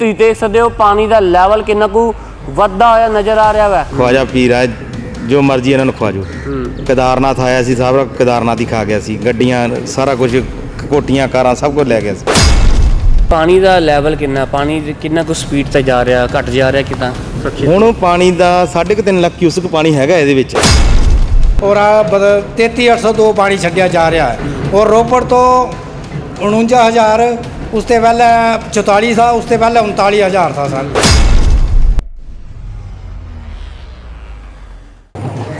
ਤੁਸੀਂ ਦੇਖ ਸਕਦੇ ਹੋ ਪਾਣੀ ਦਾ ਲੈਵਲ ਕਿੰਨਾ ਕੁ ਵੱਧਦਾ ਹੋਇਆ ਨਜ਼ਰ ਆ ਰਿਹਾ ਵਾ? ਖਵਾਜਾ ਪੀਰ ਜੋ ਮਰਜ਼ੀ ਇਹਨਾਂ ਨੂੰ ਖਵਾਜੋ। ਕੇਦਾਰਨਾਥ ਆਇਆ ਸੀ ਸਾਰਾ ਕੇਦਾਰਨਾਥ ਹੀ ਖਾ ਗਿਆ ਸੀ। ਗੱਡੀਆਂ ਸਾਰਾ ਕੁਝ ਕੋਟੀਆਂ ਕਾਰਾਂ ਸਭ ਕੁਝ ਲੈ ਗਿਆ ਸੀ। ਪਾਣੀ ਦਾ ਲੈਵਲ ਕਿੰਨਾ? ਪਾਣੀ ਦੀ ਕਿੰਨਾ ਕੁ ਸਪੀਡ ਤੇ ਜਾ ਰਿਹਾ ਘਟ ਜਾ ਰਿਹਾ ਕਿਦਾਂ? ਹੁਣ ਪਾਣੀ ਦਾ 3.5 ਲੱਖ ਕਿਊਸਕ ਪਾਣੀ ਹੈਗਾ ਇਹਦੇ ਵਿੱਚ। ਔਰ ਆ 33802 ਪਾਣੀ ਛੱਡਿਆ ਜਾ ਰਿਹਾ ਹੈ। ਔਰ ਰੋਪੜ ਤੋਂ 49000 ਉਸ ਤੋਂ ਪਹਿਲਾਂ 44 ਥਾ ਉਸ ਤੋਂ ਪਹਿਲਾਂ 39000 ਥਾ ਸਰ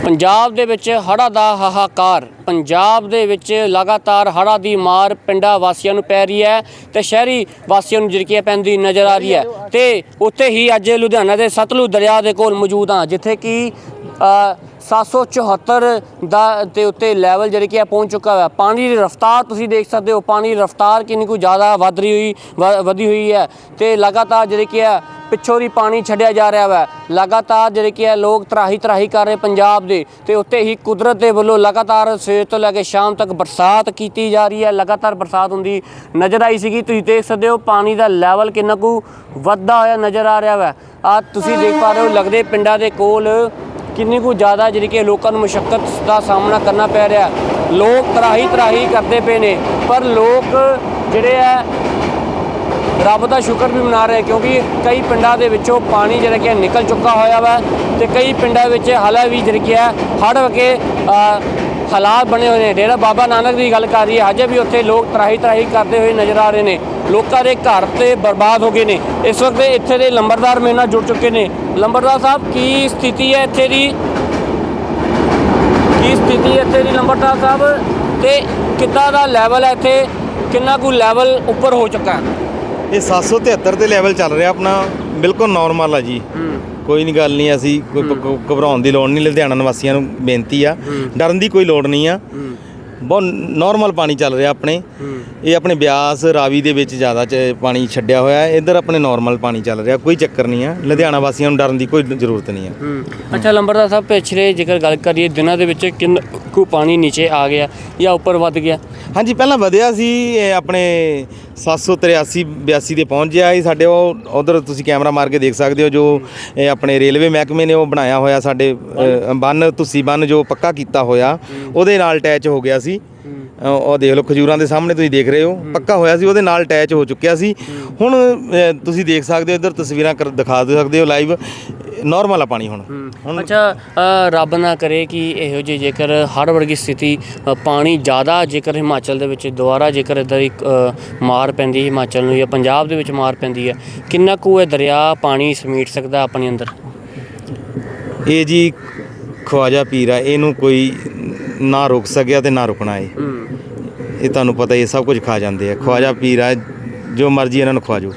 ਪੰਜਾਬ ਦੇ ਵਿੱਚ ਹੜ੍ਹਾਂ ਦਾ ਹਾਹਾਕਾਰ। ਪੰਜਾਬ ਦੇ ਵਿੱਚ ਲਗਾਤਾਰ ਹੜ੍ਹਾਂ ਦੀ ਮਾਰ ਪਿੰਡਾਂ ਵਾਸੀਆਂ ਨੂੰ ਪੈ ਰਹੀ ਹੈ ਤੇ ਸ਼ਹਿਰੀ ਵਾਸੀਆਂ ਨੂੰ ਜਿਹੜੀ ਪੈਂਦੀ ਨਜ਼ਰ ਆ ਰਹੀ ਹੈ। ਤੇ ਉੱਥੇ ਹੀ ਅੱਜ ਲੁਧਿਆਣਾ ਦੇ ਸਤਲੁਜ ਦਰਿਆ ਦੇ ਕੋਲ ਮੌਜੂਦ ਹਾਂ, ਜਿੱਥੇ ਕਿ 774 ਦਾ ਤੇ ਉੱਤੇ ਲੈਵਲ ਜਿਹੜੇ ਕਿ ਆ ਪਹੁੰਚ ਚੁੱਕਾ ਹੈ ਪਾਣੀ ਦੀ ਰਫ਼ਤਾਰ ਤੁਸੀਂ ਦੇਖ ਸਕਦੇ ਹੋ, ਪਾਣੀ ਦੀ ਰਫ਼ਤਾਰ ਕਿੰਨੀ ਕੁ ਜ਼ਿਆਦਾ ਵਧ ਰਹੀ ਹੋਈ, ਵ- ਵਧੀ ਹੋਈ ਹੈ ਤੇ ਲਗਾਤਾਰ ਜਿਹੜੀ ਕਿ ਹੈ ਪਿੱਛੋਂ ਦੀ ਪਾਣੀ ਛੱਡਿਆ ਜਾ ਰਿਹਾ ਹੈ ਲਗਾਤਾਰ ਜਿਹੜੇ ਕਿ ਹੈ ਲੋਕ ਤਰਾਹੀ ਤਰਾਹੀ ਕਰ ਰਹੇ ਪੰਜਾਬ ਦੇ ਤੇ ਉੱਤੇ ਹੀ ਕੁਦਰਤ ਦੇ ਵੱਲੋਂ ਲਗਾਤਾਰ ਸਵੇਰ ਤੋਂ ਲੈ ਕੇ ਸ਼ਾਮ ਤੱਕ ਬਰਸਾਤ ਕੀਤੀ ਜਾ ਰਹੀ ਹੈ। ਲਗਾਤਾਰ ਬਰਸਾਤ ਹੁੰਦੀ ਨਜ਼ਰ ਆਈ ਸੀਗੀ। ਤੁਸੀਂ ਦੇਖ ਸਕਦੇ ਹੋ ਪਾਣੀ ਦਾ ਲੈਵਲ ਕਿੰਨਾ ਕੁ ਵੱਧਦਾ ਹੋਇਆ ਨਜ਼ਰ ਆ ਰਿਹਾ ਹੈ ਆ ਤੁਸੀਂ ਦੇਖ ਪਾ ਰਹੇ ਹੋ, ਲੱਗਦੇ ਪਿੰਡਾਂ ਦੇ ਕੋਲ ਕਿੰਨੀ ਕੁ ਜ਼ਿਆਦਾ ਜਿਹੜੀ ਕਿ ਲੋਕਾਂ ਨੂੰ ਮੁਸ਼ਕਲ ਦਾ ਸਾਹਮਣਾ ਕਰਨਾ ਪੈ ਰਿਹਾ ਲੋਕ ਤਰਾਹੀ ਤਰਾਹੀ ਕਰਦੇ ਪਏ ਨੇ, ਪਰ ਲੋਕ ਜਿਹੜੇ ਆ ਰੱਬ ਦਾ ਸ਼ੁਕਰ ਵੀ ਮਨਾ ਰਹੇ, ਕਿਉਂਕਿ ਕਈ ਪਿੰਡਾਂ ਦੇ ਵਿੱਚੋਂ ਪਾਣੀ ਜਿਹੜਾ ਕਿ ਨਿਕਲ ਚੁੱਕਾ ਹੋਇਆ ਵਾ ਤੇ ਕਈ ਪਿੰਡਾਂ ਵਿੱਚ ਹਾਲੇ ਵੀ ਜਿਹੜੀ ਕਿ ਹੈ, ਹੜ੍ਹ ਵਗੇ ਹਾਲਾਤ ਬਣੇ ਹੋਏ ਨੇ। ਡੇਰਾ ਬਾਬਾ ਨਾਨਕ ਦੀ ਗੱਲ ਕਰ ਰਹੀ ਹੈ ਹਜੇ ਵੀ ਉੱਥੇ ਲੋਕ ਤਰਾਹੀ ਤਰਾਹੀ ਕਰਦੇ ਹੋਏ ਨਜ਼ਰ ਆ ਰਹੇ ਨੇ। ਲੋਕਾਂ ਦੇ ਘਰ ਤੇ ਬਰਬਾਦ ਹੋ ਗਏ ਨੇ। ਇਸ ਵਕਤ ਇੱਥੇ ਦੇ ਲੰਬਰਦਾਰ ਮੇਰੇ ਨਾਲ ਜੁੜ ਚੁੱਕੇ ਨੇ। ਲੰਬਰਦਾਰ ਸਾਹਿਬ ਕੀ ਸਥਿਤੀ ਹੈ ਇੱਥੇ ਦੀ? ਕੀ ਸਥਿਤੀ ਹੈ ਇੱਥੇ ਦੀ ਲੰਬਰਦਾਰ ਸਾਹਿਬ? ਤੇ ਕਿੱਦਾਂ ਦਾ ਲੈਵਲ ਹੈ ਇੱਥੇ? ਕਿੰਨਾ ਕੁ ਲੈਵਲ ਉੱਪਰ ਹੋ ਚੁੱਕਾ ਹੈ? ਇਹ 773 ਤੇ ਲੈਵਲ ਚੱਲ ਰਿਹਾ ਆਪਣਾ। ਬਿਲਕੁਲ ਨਾਰਮਲ ਆ ਜੀ। ਕੋਈ ਨਹੀਂ ਗੱਲ ਨਹੀਂ ਅਸੀਂ ਕੋਈ ਘਬਰਾਉਣ ਦੀ ਲੋੜ ਨਹੀਂ ਲੁਧਿਆਣਾ ਨਿਵਾਸੀਆਂ ਨੂੰ ਬੇਨਤੀ ਆ। ਡਰਨ ਦੀ ਕੋਈ ਲੋੜ ਨਹੀਂ ਆ। ਬਹੁਤ ਨਾਰਮਲ ਪਾਣੀ ਚੱਲ ਰਿਹਾ ਆਪਣੇ। ਇਹ ਆਪਣੇ ਬਿਆਸ ਰਾਵੀ ਦੇ ਵਿੱਚ ਜ਼ਿਆਦਾ ਚ ਪਾਣੀ ਛੱਡਿਆ ਹੋਇਆ ਹੈ। ਇੱਧਰ ਆਪਣੇ ਨਾਰਮਲ ਪਾਣੀ ਚੱਲ ਰਿਹਾ ਕੋਈ ਚੱਕਰ ਨਹੀਂ ਆ। ਲੁਧਿਆਣਾ ਵਾਸੀਆਂ ਨੂੰ ਡਰਨ ਦੀ ਕੋਈ ਜ਼ਰੂਰਤ ਨਹੀਂ ਆ। ਅੱਛਾ ਲੰਬਰਦਾਰ ਸਾਹਿਬ ਪਿਛਲੇ ਜੇਕਰ ਗੱਲ ਕਰੀਏ ਦਿਨਾਂ ਦੇ ਵਿੱਚ ਕਿੰਨਾ ਕੁ ਪਾਣੀ ਨੀਚੇ ਆ ਗਿਆ ਜਾਂ ਉੱਪਰ ਵੱਧ ਗਿਆ? ਹਾਂਜੀ ਪਹਿਲਾਂ ਵਧਿਆ ਸੀ ਇਹ ਆਪਣੇ 783 82 ਦੇ ਪਹੁੰਚ ਗਿਆ ਸੀ ਸਾਡੇ ਉਹ, ਉਧਰ ਤੁਸੀਂ ਕੈਮਰਾ ਮਾਰ ਕੇ ਦੇਖ ਸਕਦੇ ਹੋ ਜੋ, ਇਹ ਆਪਣੇ ਰੇਲਵੇ ਮਹਿਕਮੇ ਨੇ ਉਹ ਬਣਾਇਆ ਹੋਇਆ ਸਾਡੇ ਬੰਨ, ਤੁਸੀਂ ਬੰਨ ਜੋ ਪੱਕਾ ਕੀਤਾ ਹੋਇਆ, ਉਹਦੇ ਨਾਲ ਅਟੈਚ ਹੋ ਗਿਆ ਸੀ। ਉਹ ਦੇਖ ਲਓ ਖਜੂਰਾਂ ਦੇ ਸਾਹਮਣੇ ਤੁਸੀਂ ਦੇਖ ਰਹੇ ਹੋ, ਪੱਕਾ ਹੋਇਆ ਸੀ, ਉਹਦੇ ਨਾਲ ਅਟੈਚ ਹੋ ਚੁੱਕਿਆ ਸੀ। ਹੁਣ ਤੁਸੀਂ ਦੇਖ ਸਕਦੇ ਹੋ, ਇੱਧਰ ਤਸਵੀਰਾਂ ਕਰ, ਦਿਖਾ ਦੇ ਸਕਦੇ ਹੋ ਲਾਈਵ ਨਾਰਮਲ ਆ ਪਾਣੀ ਹੁਣ। ਹੁਣ ਅੱਛਾ ਅ, ਰੱਬ ਨਾ ਕਰੇ ਕਿ ਇਹੋ ਜਿਹੀ ਜੇਕਰ ਹੜ੍ਹ ਵਰਗੀ ਸਥਿਤੀ ਅ, ਪਾਣੀ ਜ਼ਿਆਦਾ ਜੇਕਰ ਹਿਮਾਚਲ ਦੇ ਵਿੱਚ ਦੁਬਾਰਾ ਜੇਕਰ ਇਦਾਂ ਦੀ ਅ, ਮਾਰ ਪੈਂਦੀ ਹਿਮਾਚਲ ਨੂੰ ਜਾਂ ਪੰਜਾਬ ਦੇ ਵਿੱਚ ਮਾਰ ਪੈਂਦੀ ਹੈ ਕਿੰਨਾ ਕੁ ਇਹ ਦਰਿਆ ਪਾਣੀ ਸਮੀਟ ਸਕਦਾ ਆਪਣੇ ਅੰਦਰ? ਇਹ ਜੀ ਖਵਾਜਾ ਪੀਰ ਆ ਇਹਨੂੰ ਕੋਈ ਨਾ ਰੋਕ ਸਕਿਆ ਤੇ ਨਾ ਰੁਕਣਾ ਏ। ਇਹ ਤੁਹਾਨੂੰ ਪਤਾ ਹੀ ਹੈ, ਸਭ ਕੁਝ ਖਾ ਜਾਂਦੇ ਆ। ਖਵਾਜਾ ਪੀਰ ਆ ਜੋ ਮਰਜ਼ੀ ਇਹਨਾਂ ਨੂੰ ਖਵਾਜੋ।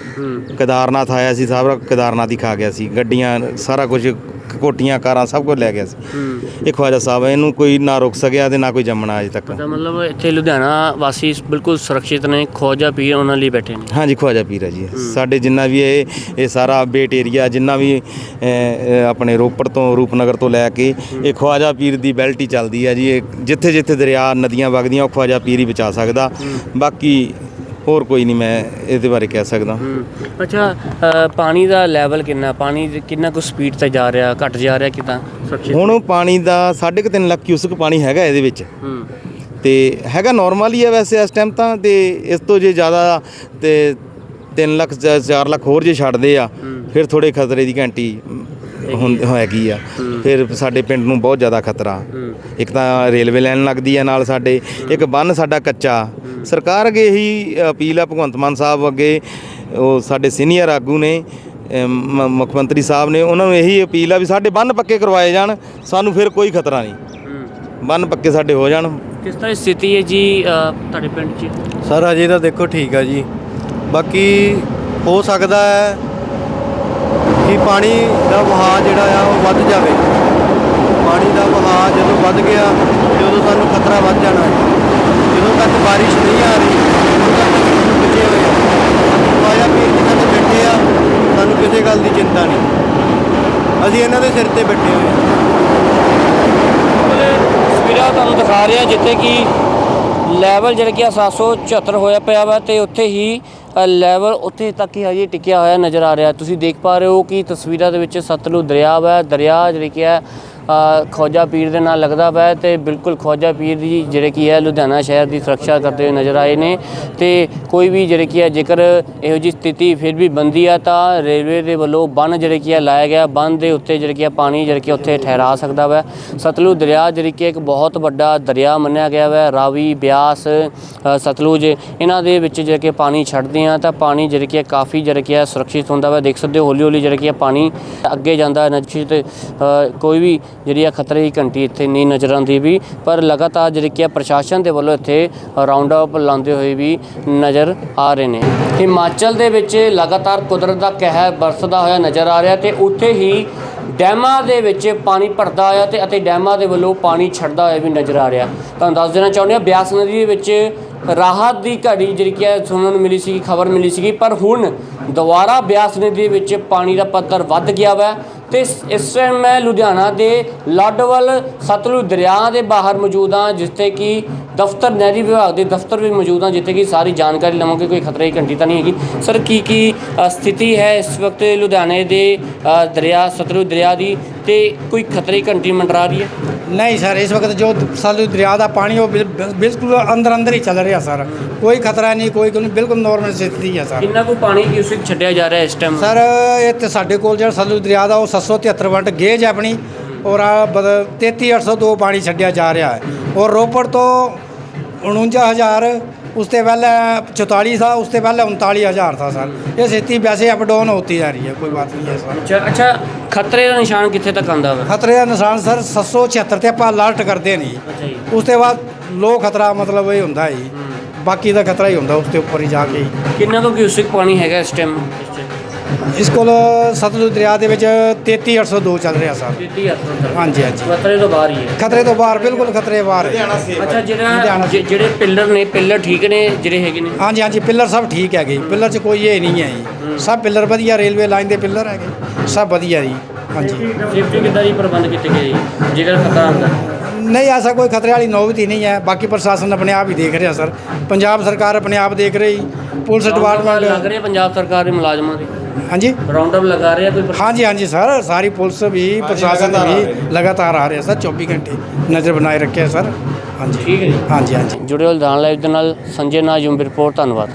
ਕੇਦਾਰਨਾਥ ਆਇਆ ਸੀ ਸਾਰਾ ਕੇਦਾਰਨਾਥ ਹੀ ਖਾ ਗਿਆ ਸੀ। ਗੱਡੀਆਂ ਸਾਰਾ ਕੁਝ ਕੋਟੀਆਂ ਕਾਰਾਂ ਸਭ ਕੁਝ ਲੈ ਗਿਆ ਸੀ। ਇਹ ਖਵਾਜਾ ਸਾਹਿਬ ਇਹਨੂੰ ਕੋਈ ਨਾ ਰੋਕ ਸਕਿਆ ਤੇ ਨਾ ਕੋਈ ਜੰਮਣਾ ਅਜੇ ਤੱਕ। ਤਾਂ ਮਤਲਬ ਇੱਥੇ ਲੁਧਿਆਣਾ ਵਾਸੀ ਬਿਲਕੁਲ ਸੁਰੱਖਿਅਤ ਨੇ ਖੋਜਾ ਪੀਰ ਉਹਨਾਂ ਲਈ ਬੈਠੇ ਨੇ? ਹਾਂਜੀ ਖਵਾਜਾ ਪੀਰ ਹੈ ਜੀ। ਸਾਡੇ ਜਿੰਨਾ ਵੀ ਇਹ ਇਹ ਸਾਰਾ ਬੇਟ ਏਰੀਆ ਜਿੰਨਾ ਵੀ ਆਪਣੇ ਰੋਪੜ ਤੋਂ ਰੂਪਨਗਰ ਤੋਂ ਲੈ ਕੇ ਇਹ ਖਵਾਜਾ ਪੀਰ ਦੀ ਬੈਲਟ ਹੀ ਚੱਲਦੀ ਹੈ ਜੀ। ਇਹ ਜਿੱਥੇ ਜਿੱਥੇ ਦਰਿਆ ਨਦੀਆਂ ਵਗਦੀਆਂ ਉਹ ਖਵਾਜਾ ਪੀਰ ਹੀ ਬਚਾ ਸਕਦਾ। ਬਾਕੀ ਹੋਰ ਕੋਈ ਨਹੀਂ ਮੈਂ ਇਹਦੇ ਬਾਰੇ ਕਹਿ ਸਕਦਾ। ਅੱਛਾ ਅ, ਪਾਣੀ ਦਾ ਲੈਵਲ ਕਿੰਨਾ? ਪਾਣੀ ਦੀ ਕਿੰਨਾ ਕੁ ਸਪੀਡ ਤੇ ਜਾ ਰਿਹਾ ਘਟ ਜਾ ਰਿਹਾ ਕਿਦਾਂ ਸੁਰੱਖਿਅਤ? ਹੁਣ ਪਾਣੀ ਦਾ 3.5 ਲੱਖ ਕਿਊਸਕ ਪਾਣੀ ਹੈਗਾ ਇਹਦੇ ਵਿੱਚ। ਹੂੰ। ਤੇ ਹੈਗਾ ਨਾਰਮਲ ਹੀ ਹੈ ਵੈਸੇ ਇਸ ਟਾਈਮ ਤਾਂ ਤੇ ਇਸ ਤੋਂ ਜੇ ਜ਼ਿਆਦਾ ਤੇ 3 ਲੱਖ 4 ਲੱਖ ਹੋਰ ਜੇ ਛੱਡਦੇ ਆ ਫਿਰ ਥੋੜੇ ਖਤਰੇ ਦੀ ਘੰਟੀ ਹੁਣ ਹੈਗੀ ਆ। ਫਿਰ ਸਾਡੇ ਪਿੰਡ ਨੂੰ ਬਹੁਤ ਜ਼ਿਆਦਾ ਖਤਰਾ। ਇੱਕ ਤਾਂ ਰੇਲਵੇ ਲਾਈਨ ਲੱਗਦੀ ਆ ਨਾਲ ਸਾਡੇ ਇੱਕ ਬੰਨ ਸਾਡਾ ਕੱਚਾ। ਸਰਕਾਰ ਅੱਗੇ ਇਹੀ ਅਪੀਲ ਆ ਭਗਵੰਤ ਮਾਨ ਸਾਹਿਬ ਅੱਗੇ ਉਹ ਸਾਡੇ ਸੀਨੀਅਰ ਆਗੂ ਨੇ ਅਮ, ਮ- ਮੁੱਖ ਮੰਤਰੀ ਸਾਹਿਬ ਨੇ ਉਹਨਾਂ ਨੂੰ ਇਹੀ ਅਪੀਲ ਆ ਵੀ ਸਾਡੇ ਬੰਨ ਪੱਕੇ ਕਰਵਾਏ ਜਾਣ ਸਾਨੂੰ ਫਿਰ ਕੋਈ ਖਤਰਾ ਨਹੀਂ। ਬੰਨ ਪੱਕੇ ਸਾਡੇ ਹੋ ਜਾਣ। ਕਿਸ ਤਰ੍ਹਾਂ ਦੀ ਸਥਿਤੀ ਹੈ ਜੀ ਅ, ਤੁਹਾਡੇ ਪਿੰਡ 'ਚ? ਸਰ ਅਜੇ ਤਾਂ ਦੇਖੋ ਠੀਕ ਆ ਜੀ। ਬਾਕੀ ਹੋ ਸਕਦਾ ਹੈ ਕਿ ਪਾਣੀ ਦਾ ਵਹਾਅ ਜਿਹੜਾ ਆ ਉਹ ਵੱਧ ਜਾਵੇ। ਪਾਣੀ ਦਾ ਵਹਾਅ ਜਦੋਂ ਵੱਧ ਗਿਆ ਤੇ ਉਦੋਂ ਸਾਨੂੰ ਖਤਰਾ ਵੱਧ ਜਾਣਾ ਹੈ। ਜਦੋਂ ਤੱਕ ਬਾਰਿਸ਼ ਨਹੀਂ ਆ ਰਹੀ, ਉਦੋਂ ਤੱਕ ਅਸੀਂ ਬਚੇ ਹੋਏ ਆ ਆਇਆ ਪੀਰ ਜਿਨ੍ਹਾਂ ਤੇ ਬੈਠੇ ਆ, ਸਾਨੂੰ ਕਿਸੇ ਗੱਲ ਦੀ ਚਿੰਤਾ ਨਹੀਂ। ਅਸੀਂ ਇਹਨਾਂ ਦੇ ਸਿਰ ਤੇ ਬੈਠੇ ਹੋਏ ਆ ਤਸਵੀਰਾਂ ਤੁਹਾਨੂੰ ਦਿਖਾ ਰਿਹਾ ਜਿੱਥੇ ਕਿ ਲੈਵਲ ਜਿਹੜਾ ਕਿ ਆ 774 ਹੋਇਆ ਪਿਆ ਵਾ ਤੇ ਉੱਥੇ ਹੀ ਲੈਵਲ ਉੱਥੇ ਤੱਕ ਹੀ ਹਜੇ ਟਿਕਿਆ ਹੋਇਆ ਨਜ਼ਰ ਆ ਰਿਹਾ। ਤੁਸੀਂ ਦੇਖ ਪਾ ਰਹੇ ਹੋ ਕਿ ਤਸਵੀਰਾਂ ਦੇ ਵਿੱਚ ਸਤਲੁਜ ਦਰਿਆ ਹੈ ਦਰਿਆ ਜਿਹੜੀ ਕਿ ਹੈ ਖੋਜਾ ਪੀਰ ਦੇ ਨਾਲ ਲੱਗਦਾ ਵਾ ਤੇ ਬਿਲਕੁਲ ਖੋਜਾ ਪੀਰ ਦੀ ਜਿਹੜੇ ਕੀ ਹੈ ਲੁਧਿਆਣਾ ਸ਼ਹਿਰ ਦੀ ਸੁਰੱਖਿਆ ਕਰਦੇ ਹੋਏ ਨਜ਼ਰ ਆਏ ਨੇ ਤੇ ਕੋਈ ਵੀ ਜਿਹੜੇ ਕੀ ਹੈ ਜੇਕਰ ਇਹੋ ਜੀ ਸਥਿਤੀ ਫਿਰ ਵੀ ਬੰਦੀ ਆ ਤਾਂ ਰੇਲਵੇ ਦੇ ਵੱਲੋਂ ਬੰਨ ਜਿਹੜੇ ਕੀ ਹੈ ਲਾਇਆ ਗਿਆ, ਬੰਨ ਦੇ ਉੱਤੇ ਜਿਹੜੇ ਕੀ ਹੈ ਪਾਣੀ ਜਿਹੜੇ ਕੀ ਉੱਥੇ ਠਹਿਰਾ ਸਕਦਾ ਵਾ ਸਤਲੁਜ ਦਰਿਆ ਜਿਹੜੀ ਕਿ ਇੱਕ ਬਹੁਤ ਵੱਡਾ ਦਰਿਆ ਮੰਨਿਆ ਗਿਆ ਵਾ ਰਾਵੀ, ਬਿਆਸ ਸਤਲੁਜ ਇਹਨਾਂ ਦੇ ਵਿੱਚ ਜਿਹੜੇ ਕਿ ਪਾਣੀ ਛੱਡਦੇ ਆ ਤਾਂ ਪਾਣੀ ਜਿਹੜੇ ਕਿ ਕਾਫੀ ਜਿਹੜੇ ਕਿ ਹੈ ਸੁਰੱਖਿਅਤ ਹੁੰਦਾ ਵਾ ਦੇਖ ਸਕਦੇ ਹੋ ਹੌਲੀ ਹੌਲੀ ਜਿਹੜੇ ਕਿ ਪਾਣੀ ਅੱਗੇ ਜਾਂਦਾ ਹੈ। ਨਿਸ਼ਚਿਤ ਕੋਈ ਵੀ ਜਿਹੜੀ ਆ ਖਤਰੇ ਦੀ ਘੰਟੀ ਇੱਥੇ ਨਹੀਂ ਨਜ਼ਰ ਆਉਂਦੀ ਵੀ, ਪਰ ਲਗਾਤਾਰ ਜਿਹੜੀ ਕਿ ਹੈ ਪ੍ਰਸ਼ਾਸਨ ਦੇ ਵੱਲੋਂ ਇੱਥੇ ਰਾਉਂਡ ਅਪ ਲਾਉਂਦੇ ਹੋਏ ਵੀ ਨਜ਼ਰ ਆ ਰਹੇ ਨੇ। ਹਿਮਾਚਲ ਦੇ ਵਿੱਚ ਲਗਾਤਾਰ ਕੁਦਰਤ ਦਾ ਕਹਿਰ ਬਰਸਦਾ ਹੋਇਆ ਨਜ਼ਰ ਆ ਰਿਹਾ ਤੇ ਉੱਥੇ ਹੀ ਡੈਮਾਂ ਦੇ ਵਿੱਚ ਪਾਣੀ ਭਰਦਾ ਹੋਇਆ ਤੇ ਅਤੇ ਡੈਮਾਂ ਦੇ ਵੱਲੋਂ ਪਾਣੀ ਛੱਡਦਾ ਹੋਇਆ ਵੀ ਨਜ਼ਰ ਆ ਰਿਹਾ। ਤੁਹਾਨੂੰ ਦੱਸ ਦੇਣਾ ਚਾਹੁੰਦੇ ਹਾਂ, ਬਿਆਸ ਨਦੀ ਦੇ ਵਿੱਚ ਰਾਹਤ ਦੀ ਘੜੀ ਜਿਹੜੀ ਕਿ ਸੁਣਨ ਨੂੰ ਮਿਲੀ ਸੀ ਖਬਰ ਮਿਲੀ ਸੀਗੀ, ਪਰ ਹੁਣ ਦੁਬਾਰਾ ਬਿਆਸ ਨਦੀ ਦੇ ਵਿੱਚ ਪਾਣੀ ਦਾ ਪੱਧਰ ਵੱਧ ਗਿਆ ਵਾ। ਤੇ ਇਸ- ਟਾਈਮ ਮੈਂ ਲੁਧਿਆਣਾ ਦੇ ਲਾਡੋਵਾਲ ਸਤਲੁਜ ਦਰਿਆ ਦੇ ਬਾਹਰ ਮੌਜੂਦ ਹਾਂ ਜਿੱਥੇ ਕਿ ਦਫ਼ਤਰ, ਨਹਿਰੀ ਵਿਭਾਗ ਦੇ ਦਫ਼ਤਰ ਵੀ ਮੌਜੂਦ ਹਾਂ, ਜਿੱਥੇ ਕਿ ਸਾਰੀ ਜਾਣਕਾਰੀ ਲਵਾਂਗੇ, ਕੋਈ ਖਤਰੇ ਦੀ ਘੰਟੀ ਤਾਂ ਨਹੀਂ ਹੈਗੀ। ਸਰ, ਕੀ ਕੀ ਸਥਿਤੀ ਹੈ ਇਸ ਵਕਤ ਲੁਧਿਆਣੇ ਦੇ ਦਰਿਆ, ਸਤਲੁਜ ਦਰਿਆ ਦੀ? ਤੇ ਕੋਈ ਖਤਰੇ ਦੀ ਘੰਟੀ ਮੰਡਰਾ ਰਹੀ ਹੈ? ਨਹੀਂ ਸਰ ਇਸ ਵਕਤ ਜੋ ਸਾਲੂ ਦਰਿਆ ਦਾ ਪਾਣੀ ਉਹ ਬਿਲ- ਬਿਲਕੁਲ ਅੰਦਰ ਅੰਦਰ ਹੀ ਚੱਲ ਰਿਹਾ ਸਰ। ਕੋਈ ਖਤਰਾ ਨਹੀਂ ਕੋਈ ਕੋਈ ਨਹੀਂ, ਬਿਲਕੁਲ ਨੋਰਮਲ ਸਥਿਤੀ ਹੈ ਸਰ। ਕਿੰਨਾ ਕੁ ਪਾਣੀ ਕਿਊਸਿਕ ਛੱਡਿਆ ਜਾ ਰਿਹਾ ਇਸ ਟਾਈਮ ਸਰ ਇਹ ਤੇ ਸਾਡੇ ਕੋਲ ਜਿਹੜਾ ਸਾਲੂ ਦਰਿਆ ਦਾ ਉਹ 773 ਵੰਟ ਗੇਜ ਹੈ ਆਪਣੀ ਔਰ ਆਹ ਬਦ- 33802 ਪਾਣੀ ਛੱਡਿਆ ਜਾ ਰਿਹਾ ਹੈ। ਔਰ ਰੋਪੜ ਤੋਂ 49000 ਉਸ ਤੇ ਪਹਿਲੇ 44 था ਉਸ ਤੇ ਪਹਿਲੇ 39000 था सर ये स्थिति वैसे अप डाउन होती जा रही है कोई बात नहीं है सर ਅੱਛਾ ਅੱਛਾ ਖਤਰੇ ਦਾ ਨਿਸ਼ਾਨ ਕਿੱਥੇ ਤੱਕ ਆਉਂਦਾ ਵਾ ਖਤਰੇ ਦਾ ਨਿਸ਼ਾਨ ਸਰ 776 ਤੇ ਆਪਾਂ ਅਲਰਟ ਕਰਦੇ ਨਹੀਂ ਅੱਛਾ ਜੀ ਉਸ ਤੋਂ ਬਾਅਦ ਲੋ ਖਤਰਾ ਮਤਲਬ ਇਹ ਹੁੰਦਾ ਹੀ ਬਾਕੀ ਦਾ ਖਤਰਾ ਹੀ ਹੁੰਦਾ ਉਸ ਦੇ ਉੱਪਰ ਹੀ ਜਾ ਕੇ ਹੀ। ਕਿੰਨਾ ਕੁ ਕਿਊਸਿਕ ਪਾਣੀ ਹੈਗਾ ਇਸ ਟਾਈਮ ਇਸ ਕੋਲ ਸਤਲੁਜ ਦਰਿਆ ਦੇ ਵਿੱਚ 33802 ਚੱਲ ਰਿਹਾ ਸਰ। 30800 ਹਾਂਜੀ ਹਾਂਜੀ। ਖਤਰੇ ਤੋਂ ਬਾਹਰ ਹੀ ਹੈ। ਖਤਰੇ ਤੋਂ ਬਾਹਰ ਬਿਲਕੁਲ ਖਤਰੇ ਬਾਹਰ ਹੈ। ਅੱਛਾ ਜਿਹੜਾ ਜਿ- ਜਿਹੜੇ ਪਿੱਲਰ ਨੇ ਪਿੱਲਰ ਠੀਕ ਨੇ ਜਿਹੜੇ ਹੈਗੇ ਨੇ? ਹਾਂਜੀ ਹਾਂਜੀ ਪਿੱਲਰ ਸਭ ਠੀਕ ਹੈਗੇ। ਜੀ। ਪਿੱਲਰ 'ਚ ਕੋਈ ਇਹ ਨਹੀਂ ਹੈ ਜੀ। ਸਭ ਪਿੱਲਰ ਵਧੀਆ ਰੇਲਵੇ ਲਾਈਨ ਦੇ ਪਿੱਲਰ ਹੈਗੇ। ਸਭ ਵਧੀਆ ਜੀ। ਹਾਂਜੀ। ਸੇਫਟੀ ਕਿੱਦਾਂ ਦੀ ਪ੍ਰਬੰਧ ਕੀਤੇ ਗਏ ਜੀ? ਜੇਕਰ ਖਤਰਾ ਹੁੰਦਾ। ਨਹੀਂ ਐਸਾ ਕੋਈ ਖਤਰੇ ਵਾਲੀ ਨੌਬਤ ਹੀ ਨਹੀਂ ਹੈ। ਬਾਕੀ ਪ੍ਰਸ਼ਾਸਨ ਆਪਣੇ ਆਪ ਹੀ ਦੇਖ ਰਿਹਾ ਸਰ। ਪੰਜਾਬ ਸਰਕਾਰ ਆਪਣੇ ਆਪ ਦੇਖ ਰਹੀ। ਪੁਲਿਸ ਲੱਗ ਡਿਪਾਰਟਮੈਂਟ ਰਿਹਾ ਪੰਜਾਬ ਸਰਕਾਰ ਦੇ ਮੁਲਾਜ਼ਮਾਂ ਦੇ। ਹਾਂਜੀ? ਰਾਉਂਡ ਅਪ ਲਗਾ ਰਹੇ ਆ ਕੋਈ? ਹਾਂਜੀ ਹਾਂਜੀ ਸਰ ਸਾਰੀ ਪੁਲਿਸ ਵੀ ਪ੍ਰਸ਼ਾਸਨ ਵੀ ਲਗਾਤਾਰ ਆ ਰਿਹਾ ਸਰ 24 ਘੰਟੇ ਨਜ਼ਰ ਬਣਾਏ ਰੱਖਿਆ ਸਰ। ਹਾਂਜੀ। ਠੀਕ ਹੈ ਜੀ। ਹਾਂਜੀ ਹਾਂਜੀ। ਜੁੜੇ ਹੋਏ ਦਾਨ ਲਾਈਵ ਦੇ ਨਾਲ ਸੰਜੇ ਨਾਜੂਮ ਰਿਪੋਰਟ ਧੰਨਵਾਦ।